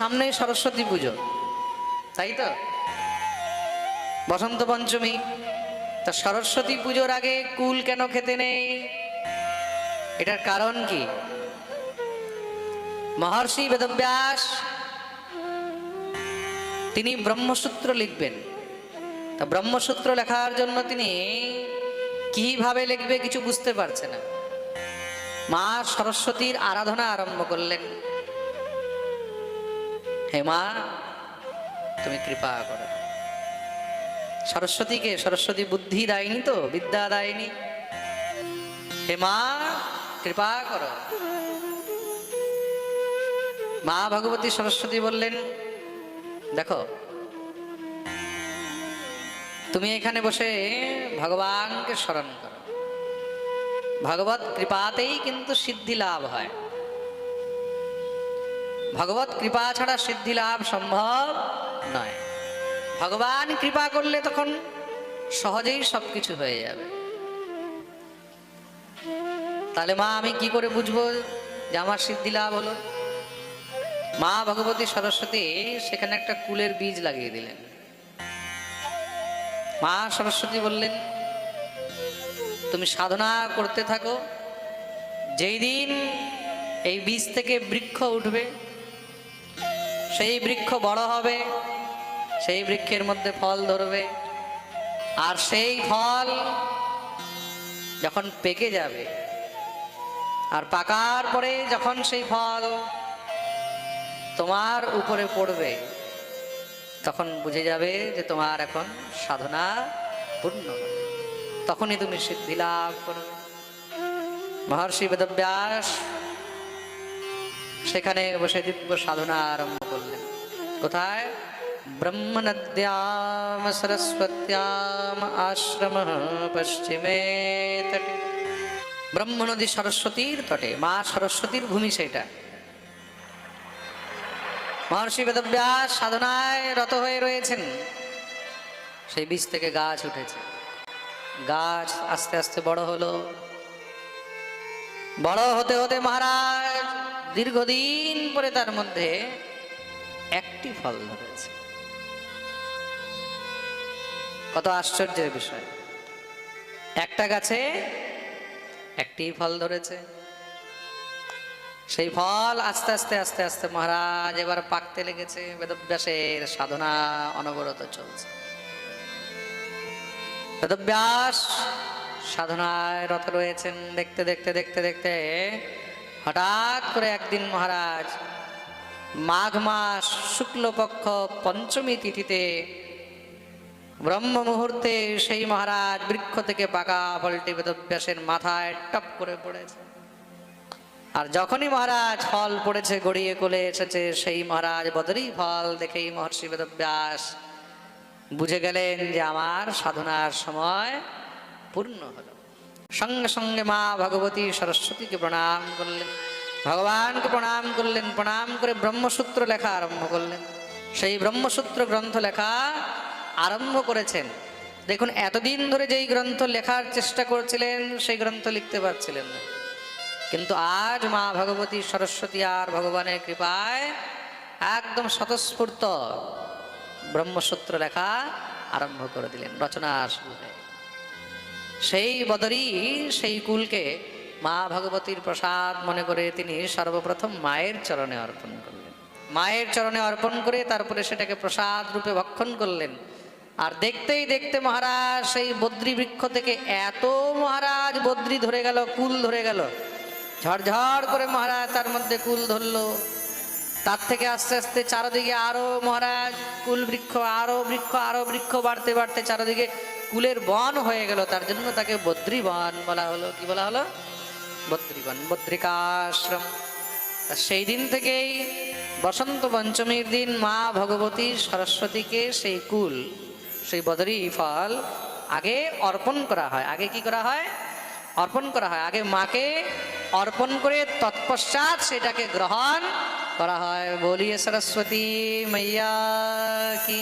সামনে সরস্বতী পুজো, তাই তো? বসন্ত পঞ্চমী, তা সরস্বতী পুজোর আগে কুল কেন খেতে নেই? এটার কারণ কি? মহর্ষি বেদব্যাস, তিনি ব্রহ্মসূত্র লিখবেন। তা ব্রহ্মসূত্র লেখার জন্য তিনি কীভাবে লিখবে কিছু বুঝতে পারছে না। মা সরস্বতীর আরাধনা আরম্ভ করলেন। হে মা, তুমি কৃপা করো। সরস্বতীকে, সরস্বতী বুদ্ধি দেয়নি তো বিদ্যা দেয়নি হে মা, কৃপা করো। মা ভগবতী সরস্বতী বললেন, দেখো, তুমি এখানে বসে ভগবানকে স্মরণ করো। ভগবত কৃপাতেই কিন্তু সিদ্ধি লাভ হয়। ভগবত কৃপা ছাড়া সিদ্ধি লাভ সম্ভব নয়। ভগবান কৃপা করলে তখন সহজেই সবকিছু হয়ে যাবে। তাহলে মা, আমি কি করে বুঝব যে আমার সিদ্ধি লাভ হলো? মা ভগবতী সরস্বতী সেখানে একটা কুলের বীজ লাগিয়ে দিলেন। মা সরস্বতী বললেন, তুমি সাধনা করতে থাকো। যেই দিন এই বীজ থেকে বৃক্ষ উঠবে সেই বৃক্ষ বড় হবে, সেই বৃক্ষের মধ্যে ফল ধরবে। আর সেই ফল যখন পেকে যাবে, আর পাকার পরে যখন সেই ফল তোমার উপরে পড়বে, তখন বুঝে যাবে যে তোমার এখন সাধনা পূর্ণ। তখনই তুমি সিদ্ধি লাভ করবে। মহর্ষি বেদব্যাস সেখানে বসে দিব্য সাধনা আরম্ভ করলেন। কোথায়? ব্রহ্মনদ্যাম সরস্বত্যাম আশ্রম পশ্চিমে তটে। ব্রহ্ম নদী সরস্বতীর তটে। মা সরস্বতীর ভূমি সেটা মহর্ষি বেদব্যাস সাধনায় রত হয়ে রয়েছেন। সেই বীজ থেকে গাছ উঠেছে। গাছ আস্তে আস্তে বড় হলো। বড় হতে হতে মহারাজ দীর্ঘদিন পরে তার মধ্যে একটি ফল ধরেছে। কত আশ্চর্যের বিষয়। একটা গাছে একটি ফল ধরেছে। সেই ফল আস্তে আস্তে আস্তে আস্তে মহারাজ এবার পাকতে লেগেছে। বেদব্যাসের সাধনা অনবরত চলছে। বেদব্যাস সাধনায় রত রয়েছেন। দেখতে দেখতে দেখতে দেখতে হঠাৎ করে একদিন মহারাজ মাঘ মাস শুক্লপক্ষ পঞ্চমী তিথিতে ব্রহ্ম মুহূর্তে সেই মহারাজ বৃক্ষ থেকে পাকা ফলটি বেদব্যাসের মাথায় টপ করে পড়েছে। আর যখনই মহারাজ ফল পড়েছে, গড়িয়ে কোলে এসেছে, সেই মহারাজ বদরি ফল দেখেই মহর্ষি বেদব্যাস বুঝে গেলেন যে আমার সাধনার সময় পূর্ণ হলো। সঙ্গে সঙ্গে মা ভগবতী সরস্বতীকে প্রণাম করলেন। ভগবানকে প্রণাম করলেন, প্রণাম করে ব্রহ্মসূত্র লেখা আরম্ভ করলেন। সেই ব্রহ্মসূত্র গ্রন্থ লেখা আরম্ভ করেছেন। দেখুন, এতদিন ধরে যেই গ্রন্থ লেখার চেষ্টা করছিলেন, সেই গ্রন্থ লিখতে পারছিলেন না। কিন্তু আজ মা ভগবতী সরস্বতী আর ভগবানের কৃপায় একদম স্বতঃস্ফূর্ত ব্রহ্মসূত্র লেখা আরম্ভ করে দিলেন। রচনা শুরু হয়ে। সেই বদরই সেই কুলকে মা ভগবতীর প্রসাদ মনে করে তিনি সর্বপ্রথম মায়ের চরণে অর্পণ করলেন। মায়ের চরণে অর্পণ করে তারপরে সেটাকে প্রসাদ রূপে ভক্ষণ করলেন। আর দেখতেই দেখতে মহারাজ, সেই বদ্রি বৃক্ষ থেকে এত মহারাজ বদ্রি ধরে গেল, কুল ধরে গেল। ঝড়ঝড় করে মহারাজ তার মধ্যে কুল ধরলো। তার থেকে আস্তে আস্তে চারদিকে আরও মহারাজ, কুল বৃক্ষ, আরও বৃক্ষ আরও বৃক্ষ বাড়তে বাড়তে চারদিকে কুলের বন হয়ে গেল, তার জন্য তাকে বদ্রী বন বলা হলো। কি বলা হলো? বদ্রীবন, বদ্রিকাশ্রম। সেই দিন থেকেই বসন্ত পঞ্চমীর দিন মা ভগবতী সরস্বতীকে সেই কুল, সেই বদরি ফল আগে অর্পণ করা হয়। আগে কি করা হয়? অর্পণ করা হয়। আগে মাকে অর্পণ করে তৎপশ্চাৎ সেটাকে গ্রহণ করা হয়। বলিয়ে সরস্বতী মাইয়া কি